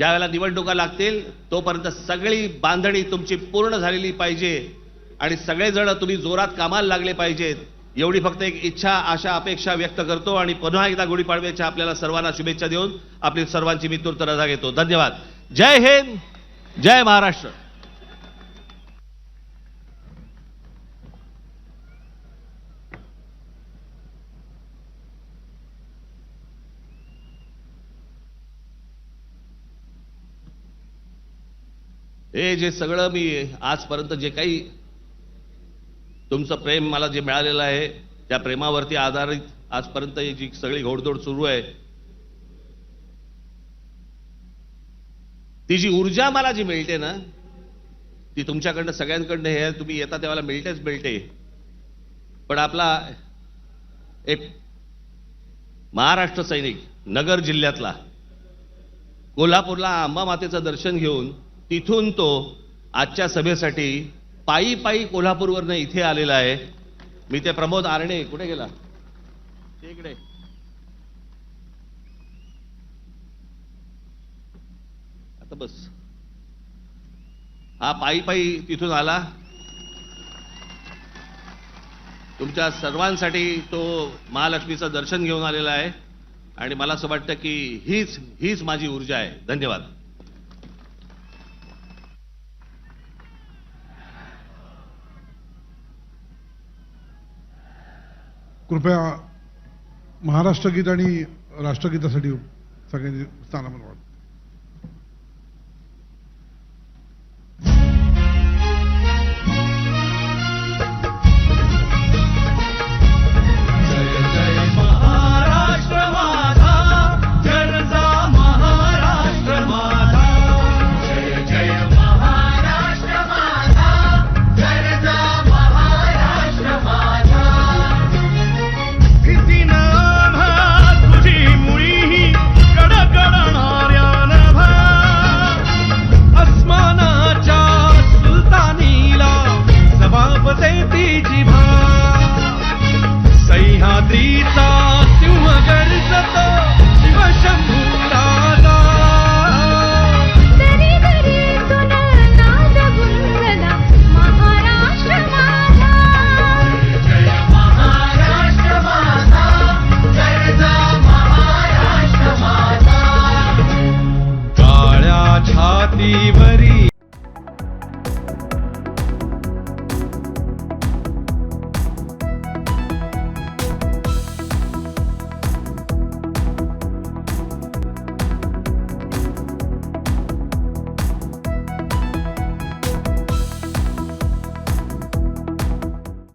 ज्या वेळेला निवडणुका लागतील तोपर्यंत सगळी बांधणी तुमची पूर्ण झालेली पाहिजे आणि सगळेजण तुम्ही जोरात कामाला लागले पाहिजेत. एवढी फक्त एक इच्छा आशा अपेक्षा व्यक्त करतो आणि पुन्हा एकदा गुढीपाडव्याच्या आपल्याला सर्वांना शुभेच्छा देऊन आपली सर्वांची मित्रता रजा घेतो. धन्यवाद. जय हिंद जय महाराष्ट्र. हे जे सगळं मी आजपर्यंत जे काही तुमचं प्रेम मला जे मिळालेलं आहे त्या प्रेमावरती आधारित आजपर्यंत ही जी सगळी घोडदौड सुरू आहे ती जी ऊर्जा मला जी मिळते ना ती तुमच्याकडनं सगळ्यांकडनं हे तुम्ही येता तेव्हा मिळतेच मिळते. पण आपला एक महाराष्ट्र सैनिक नगर जिल्ह्यातला कोल्हापूरला आंबा मातेचं दर्शन घेऊन तिथून तो आजच्या सभेसाठी पायी पायी कोल्हापूरवरनं इथे आलेला आहे. मी ते प्रमोद आरणे कुठे गेला? ते इकडे. आता बस. हा पायी पायी तिथून आला. तुमच्या सर्वांसाठी तो महालक्ष्मीचं दर्शन घेऊन आलेला आहे. आणि मला असं वाटतं की हीच हीच माझी ऊर्जा आहे. धन्यवाद. कृपया महाराष्ट्र गीत आणि राष्ट्रगीतासाठी सगळ्यांनी स्थानापन्न व्हावं